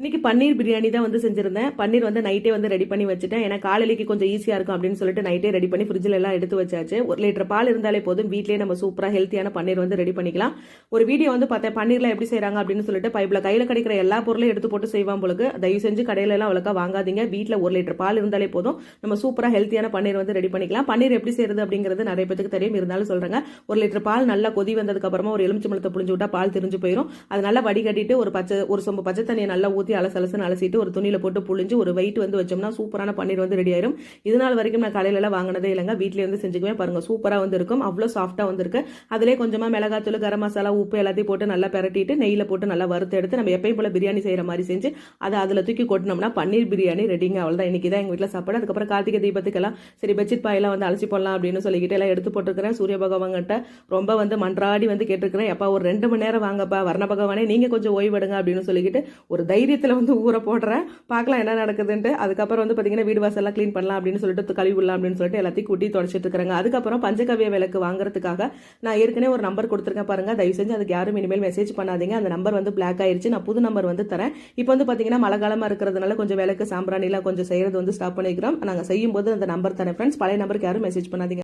இன்றைக்கி பன்னீர் பிரியாணி தான் வந்து செஞ்சுருந்தேன். பன்னீர் வந்து நைட்டே வந்து ரெடி பண்ணி வச்சுட்டேன். ஏன்னா காலையிலேக்கு கொஞ்சம் ஈஸியாக இருக்கும் அப்படின்னு சொல்லிட்டு நைட்டே ரெடி பண்ணி ஃப்ரிட்ஜில் எல்லாம் எடுத்து வச்சாச்சு. ஒரு லிட்டர் பால் இருந்தாலே போதும். வீட்லேயே நம்ம சூப்பராக ஹெல்த்தியான பன்னீர் வந்து ரெடி பண்ணிக்கலாம். ஒரு வீடியோ வந்து பார்த்தேன். பன்னீர்ல எப்படி செய்கிறாங்க அப்படின்னு சொல்லிட்டு பைப்பில் கையில் கிடைக்கிற எல்லா பொருளையும் எடுத்து போட்டு செய்வான் பொழுது தயவு செஞ்சு கடையில எல்லாம் அவ்வளோக்கா வாங்காதீங்க. வீட்டில் ஒரு லிட்டர் பால் இருந்தாலே போதும். நம்ம சூப்பராக ஹெல்த்தியான பன்னீர் வந்து ரெடி பண்ணிக்கலாம். பன்னீர் எப்படி செய்யறது அப்படிங்கிறது நிறைய பேருக்கு தெரியும். இருந்தாலும் சொல்கிறாங்க ஒரு லிட்டர் பால் நல்லா கொதி வந்ததுக்கப்புறமா ஒரு ஒரு எலுமிச்சம்பழத்தை புளிஞ்சு விட்டா பால் திரிஞ்சு போயிடும் அது நல்லா வடிகட்டிட்டு ஒரு பச்சை ஒரு சொம்பு பச்சை தண்ணியை நல்லா ஊற்றி ஊற்றி அலசுன்னு அலசிட்டு ஒரு துணியில் போட்டு புழிஞ்சு ஒரு வெயிட் வந்து வச்சோம்னா சூப்பரான பன்னீர் வந்து ரெடி ஆயிரும். இது நாள் வரைக்கும் நான் கடையிலலாம் வாங்கினதே இல்லைங்க. வீட்டிலேயே வந்து செஞ்சுக்குவேன். பாருங்கள் சூப்பராக வந்து இருக்கும் அவ்வளோ சாஃப்ட்டாக வந்துருக்குது அதிலே கொஞ்சமாக மிளகாத்தூள் கரம் மசாலா உப்பு எல்லாத்தையும் போட்டு நல்லா பிரட்டிட்டு நெய்யில் போட்டு நல்லா வறுத்து எடுத்து நம்ம எப்பயும் போல் பிரியாணி செய்கிற மாதிரி செஞ்சு அதை அதில் தூக்கி கொட்டினோம்னா பன்னீர் பிரியாணி ரெடிங்க அவ்வளோதான் இன்றைக்கி தான் எங்கள் வீட்டில் சாப்பாடு. அதுக்கப்புறம் கார்த்திகை தீபத்துக்கெல்லாம் சரி பெட்ஷீட் பாயெல்லாம் வந்து அலசி போடலாம் அப்படின்னு சொல்லிக்கிட்டு எல்லாம் எடுத்து போட்டுருக்கிறேன். சூரிய பகவான்கிட்ட ரொம்ப வந்து மன்றாடி வந்து கேட்டிருக்கிறேன். எப்பா ஒரு ரெண்டு மணி நேரம் வாங்கப்பா. வர்ண பகவானே நீங்கள் கொஞ்சம் ஓய்வெடுங்க அப்படின்னு சொல்லிக்கிட்டு ஒரு தைரியத்துல வந்து ஊற போடுறேன். பார்க்கலாம் என்ன நடக்குதுன்ட்டு. அதுக்கப்புறம் வந்து பார்த்தீங்கன்னா வீடு வாசல்லாம் க்ளீன் பண்ணலாம் அப்படின்னு சொல்லிட்டு கழுவி விடலாம் அப்படின்னு சொல்லிட்டு எல்லாத்தையும் கூட்டி தொடச்சிட்டு இருக்கிறாங்க. அதுக்கப்புறம் பஞ்சகவிய விளக்கு வாங்குறதுக்காக நான் ஏற்கனவே ஒரு நம்பர் கொடுத்துருக்கேன் பாருங்க. தயவு செஞ்சு அதுக்கு யாரும் இனிமேல் மெசேஜ் பண்ணாதீங்க. அந்த நம்பர் வந்து பிளாக் ஆயிடுச்சு நான் புது நம்பர் வந்து தரேன். இப்போ வந்து பார்த்தீங்கன்னா மழை காலமாக இருக்கிறதுனால கொஞ்சம் விளக்கு சாம்பிராணிலாம் கொஞ்சம் செய்யறது வந்து ஸ்டாப் பண்ணிக்கிறோம். நாங்கள் செய்யும்போது அந்த நம்பர் தரேன். ஃப்ரெண்ட்ஸ் பழைய நம்பருக்கு யாரும் மெசேஜ் பண்ணாதீங்க.